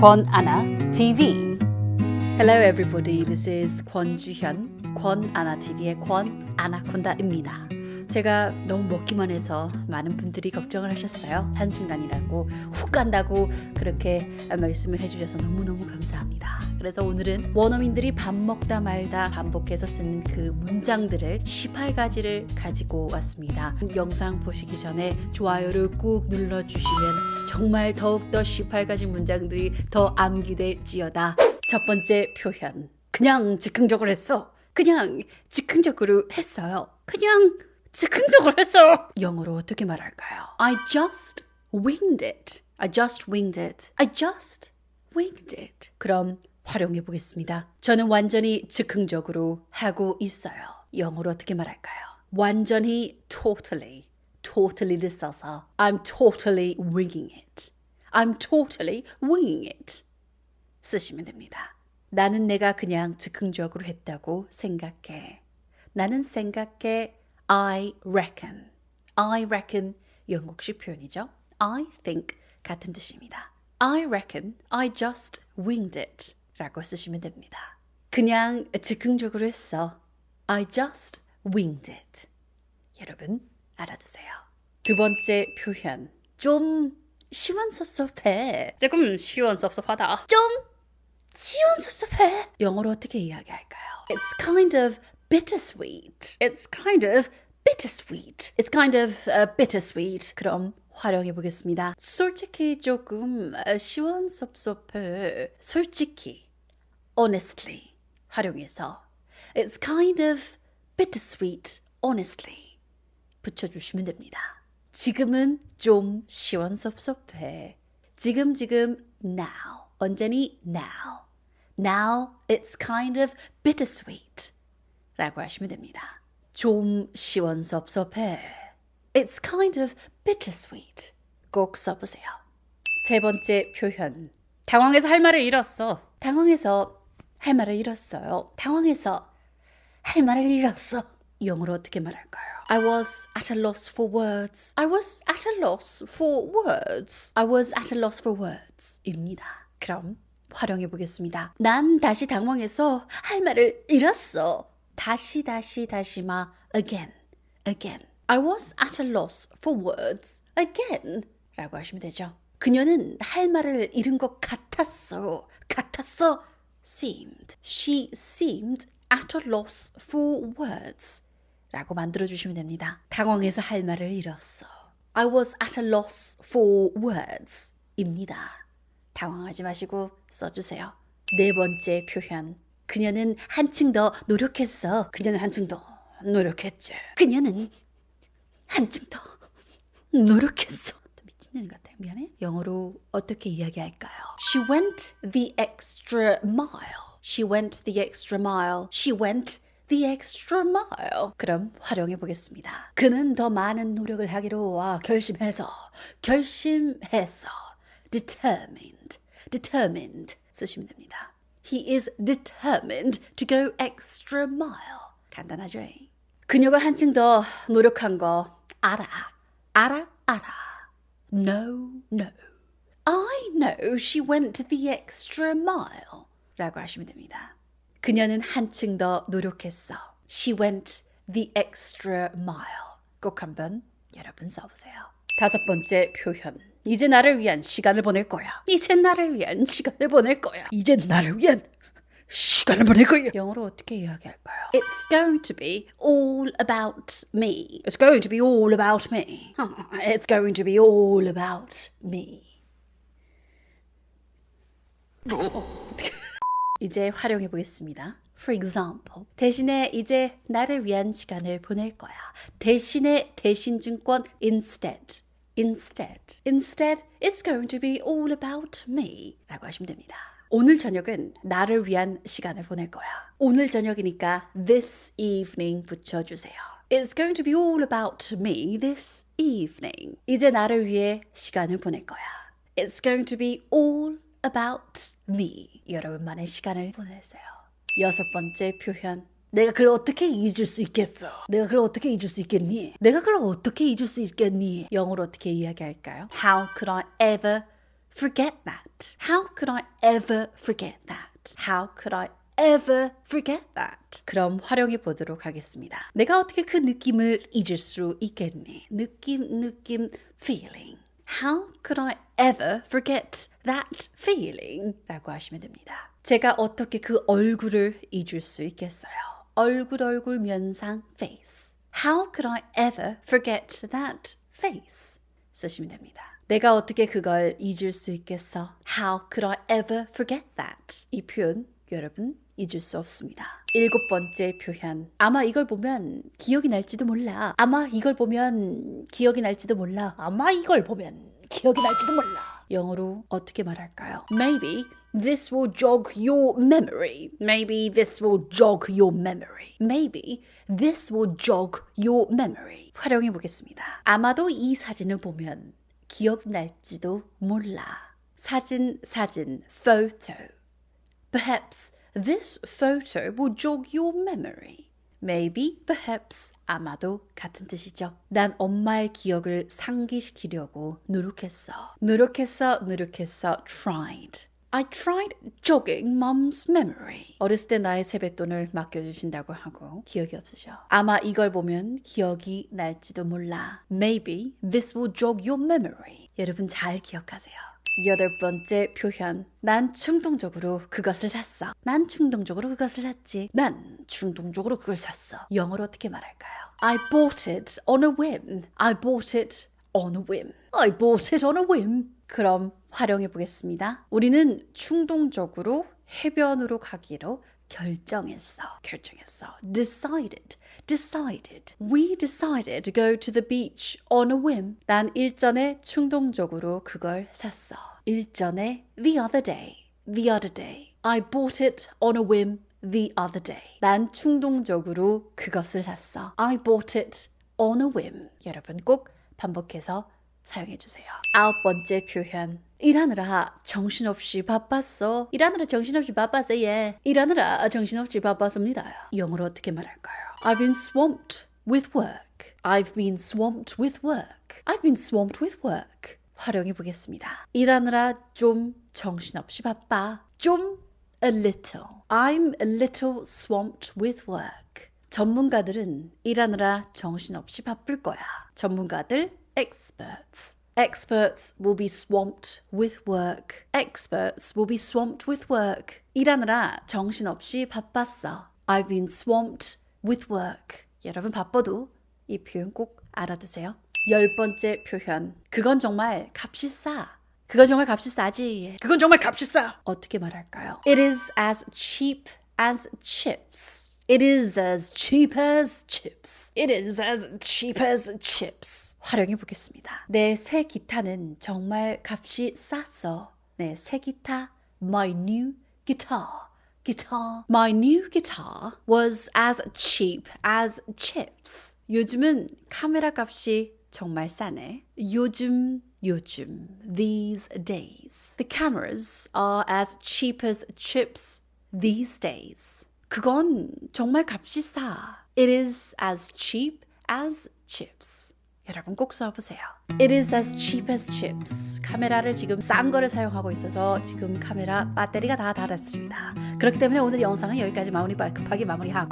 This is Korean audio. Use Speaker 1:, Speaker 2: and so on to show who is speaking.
Speaker 1: 권아나 TV.
Speaker 2: Hello everybody. This is 권주현, 권아나 TV의 권아나콘다입니다. 제가 너무 먹기만 해서 많은 분들이 걱정을 하셨어요. 한순간이라고 훅 간다고 그렇게 말씀을 해주셔서 너무너무 감사합니다. 그래서 오늘은 원어민들이 밥 먹다 말다 반복해서 쓰는 그 문장들을 18가지를 가지고 왔습니다. 영상 보시기 전에 좋아요를 꾹 눌러주시면 정말 더욱더 18가지 문장들이 더 암기될지어다. 첫 번째 표현. 그냥 즉흥적으로 했어. 그냥 즉흥적으로 했어요. 그냥 즉흥적으로 했어. 영어로 어떻게 말할까요? I just winged it. I just winged it. I just winged it. 그럼 활용해 보겠습니다. 저는 완전히 즉흥적으로 하고 있어요. 영어로 어떻게 말할까요? 완전히 totally. Totally를 써서 I'm totally winging it. I'm totally winging it. 쓰시면 됩니다. 나는 내가 그냥 즉흥적으로 했다고 생각해. 나는 생각해 I reckon. I reckon 영국식 표현이죠. I think 같은 뜻입니다. I reckon I just winged it 라고 쓰시면 됩니다. 그냥 즉흥적으로 했어. I just winged it. 여러분 알아두세요. 두 번째 표현. 좀 시원섭섭해.
Speaker 1: 조금 시원섭섭하다.
Speaker 2: 좀 시원섭섭해. 영어로 어떻게 이야기할까요? It's kind of bittersweet. It's kind of bittersweet. It's kind of uh, bittersweet. 그럼 활용해 보겠습니다. 솔직히 조금 어, 시원섭섭해. 솔직히, honestly 활용해서 It's kind of bittersweet, honestly 붙여주시면 됩니다. 지금은 좀 시원섭섭해. 지금 지금 now. 언제니 now. Now it's kind of bittersweet. 라고 하시면 됩니다. 좀 시원섭섭해. It's kind of bittersweet. 꼭 써보세요. 세 번째 표현.
Speaker 1: 당황해서 할 말을 잃었어.
Speaker 2: 당황해서 할 말을 잃었어요. 당황해서 할 말을 잃었어. 영어로 어떻게 말할까요? I was at a loss for words. I was at a loss for words. I was at a loss for words. 입니다. 그럼 활용해 보겠습니다. 난 다시 당황해서 할 말을 잃었어. 다시 다시 다시마 again. again. I was at a loss for words again. 라고 하시면 되죠. 그녀는 할 말을 잃은 것 같았어. 같았어. seemed. She seemed at a loss for words. 라고 만들어주시면 됩니다. 당황해서 할 말을 잃었어. I was at a loss for words. 입니다. 당황하지 마시고 써주세요. 네 번째 표현. 그녀는 한층 더 노력했어. 그녀는 한층 더 노력했지. 그녀는 한층 더 노력했어. 또 미친년 같아요. 미안해. 영어로 어떻게 이야기할까요? She went the extra mile. She went the extra mile. She went the extra mile. 그럼 활용해 보겠습니다. 그는 더 많은 노력을 하기로 와 결심해서 결심해서 determined determined 쓰시면 됩니다. He is determined to go extra mile. 간단하죠? 그녀가 한층 더 노력한 거 알아. 알아, 알아. No, no. I know she went the extra mile. 라고 하시면 됩니다. 그녀는 한층 더 노력했어. She went the extra mile. 꼭 한번 여러분 써보세요. 다섯 번째 표현. 이제 나를 위한 시간을 보낼 거야. 이제 나를 위한 시간을 보낼 거야. 이제 나를 위한 시간을 보낼 거야. 영어로 어떻게 이야기할까요? It's going to be all about me. It's going to be all about me. It's going to be all about me. 이제 활용해 보겠습니다. For example, 대신에 이제 나를 위한 시간을 보낼 거야. 대신에 대신증권 instead. Instead. Instead, it's going to be all about me. 라고 하시면 됩니다. 오늘 저녁은 나를 위한 시간을 보낼 거야. 오늘 저녁이니까 this evening 붙여주세요. It's going to be all about me this evening. 이제 나를 위해 시간을 보낼 거야. It's going to be all about me. 여러분만의 시간을 보내세요. 여섯 번째 표현. 내가 그걸 어떻게 잊을 수 있겠어? 내가 그걸 어떻게 잊을 수 있겠니? 내가 그걸 어떻게 잊을 수 있겠니? 영어로 어떻게 이야기할까요? How could I ever forget that? How could I ever forget that? How could I ever forget that? 그럼 활용해 보도록 하겠습니다. 내가 어떻게 그 느낌을 잊을 수 있겠니? 느낌, 느낌, feeling. How could I ever forget that feeling? 라고 하시면 됩니다. 제가 어떻게 그 얼굴을 잊을 수 있겠어요? 얼굴, 얼굴, 면상, face. How could I ever forget that face? 쓰시면 됩니다. 내가 어떻게 그걸 잊을 수 있겠어? How could I ever forget that? 이 표현 여러분 잊을 수 없습니다. 일곱 번째 표현. 아마 이걸 보면 기억이 날지도 몰라. 아마 이걸 보면 기억이 날지도 몰라. 아마 이걸 보면 기억이 날지도 몰라. 영어로 어떻게 말할까요? Maybe this will jog your memory. Maybe this will jog your memory. Maybe this will jog your memory. 활용해 보겠습니다. 아마도 이 사진을 보면 기억날지도 몰라. 사진, 사진, photo. Perhaps this photo will jog your memory. Maybe, perhaps, 아마도 같은 뜻이죠. 난 엄마의 기억을 상기시키려고 노력했어. 노력했어, 노력했어, tried. I tried jogging mom's memory. 어렸을 때 나의 세뱃돈을 맡겨주신다고 하고 기억이 없으셔. 아마 이걸 보면 기억이 날지도 몰라. Maybe this will jog your memory. 여러분 잘 기억하세요. 여덟 번째 표현. 난 충동적으로 그것을 샀어. 난 충동적으로 그것을 샀지. 난 충동적으로 그걸 샀어. 영어로 어떻게 말할까요? I bought it on a whim. I bought it on a whim. I bought it on a whim. 그럼 활용해 보겠습니다. 우리는 충동적으로 해변으로 가기로 결정했어. 결정했어. decided. Decided. We decided to go to the beach on a whim. 난 일전에 충동적으로 그걸 샀어. 일전에 the other day. the other day. I bought it on a whim the other day. 난 충동적으로 그것을 샀어. I bought it on a whim. 여러분 꼭 반복해서 사용해 주세요. 아홉 번째 표현. 일하느라 정신없이 바빴어. 일하느라 정신없이 바빴어. 예. 일하느라 정신없이 바빴습니다. 영어로 어떻게 말할까요? I've been swamped with work. I've been swamped with work. I've been swamped with work. 활용해 보겠습니다. 일하느라 좀 정신없이 바빠. 좀 a little. I'm a little swamped with work. 전문가들은 일하느라 정신없이 바쁠 거야. 전문가들 experts. Experts will be swamped with work. Experts will be swamped with work. 일하느라 정신없이 바빴어. I've been swamped with work. 여러분 바빠도 이 표현 꼭 알아두세요. 열 번째 표현. 그건 정말 값이 싸. 그건 정말 값이 싸지. 그건 정말 값이 싸. 어떻게 말할까요? It is as cheap as chips. It is as cheap as chips. It is as cheap as chips. 활용해 보겠습니다. 내 새 기타는 정말 값이 쌌어. 내 새 기타, my new guitar. guitar. My new guitar was as cheap as chips. 요즘은 카메라 값이 정말 싸네. 요즘, 요즘. These days. The cameras are as cheap as chips these days. 그건 정말 값이 싸. It is as cheap as chips. 여러분 꼭 써보세요. It is as cheap as chips. 카메라를 지금 싼 거를 사용하고 있어서 지금 카메라 배터리가 다 닳았습니다. 그렇기 때문에 오늘 영상은 여기까지 마무리 급하게 마무리하고